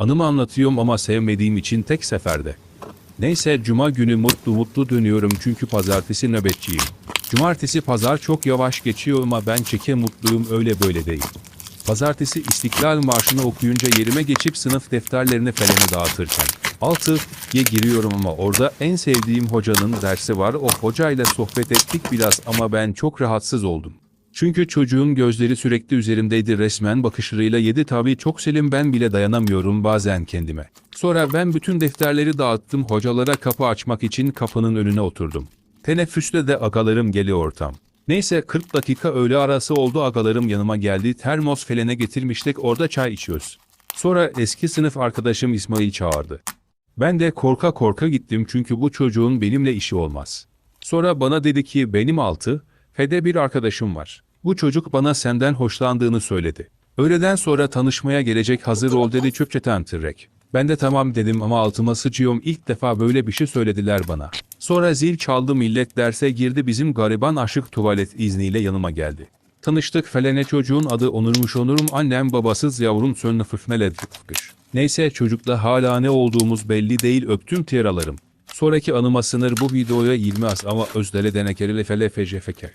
Anımı anlatıyorum ama sevmediğim için tek seferde. Neyse cuma günü mutlu mutlu dönüyorum çünkü pazartesi nöbetçiyim. Cumartesi pazar çok yavaş geçiyor ama ben çeke mutluyum öyle böyle değil. Pazartesi İstiklal Marşı'nı okuyunca yerime geçip sınıf defterlerini falene dağıtırken. 6'ye giriyorum ama orada en sevdiğim hocanın dersi var. O hocayla sohbet ettik biraz ama ben çok rahatsız oldum. Çünkü çocuğun gözleri sürekli üzerimdeydi resmen bakışlarıyla yedi tabi çok selim ben bile dayanamıyorum bazen kendime. Sonra ben bütün defterleri dağıttım hocalara kapı açmak için kapının önüne oturdum. Teneffüste de agalarım geliyor ortam. Neyse 40 dakika öğle arası oldu agalarım yanıma geldi termos felene getirmiştik orada çay içiyoruz. Sonra eski sınıf arkadaşım İsmail çağırdı. Ben de korka korka gittim çünkü bu çocuğun benimle işi olmaz. Sonra bana dedi ki benim altı, Fede bir arkadaşım var. Bu çocuk bana senden hoşlandığını söyledi. Öğleden sonra tanışmaya gelecek hazır ol dedi çöpçeten tırrek. Ben de tamam dedim ama altıma sıçıyorum ilk defa böyle bir şey söylediler bana. Sonra zil çaldı millet derse girdi bizim gariban aşık tuvalet izniyle yanıma geldi. Tanıştık felene çocuğun adı Onurmuş Onurum annem babasız yavrum sönlü fıfnele fıkış. Neyse çocukla hala ne olduğumuz belli değil öptüm tiralarım. Sonraki anıma sınır bu videoya 20 as ama özdele denekerele fele fece feker.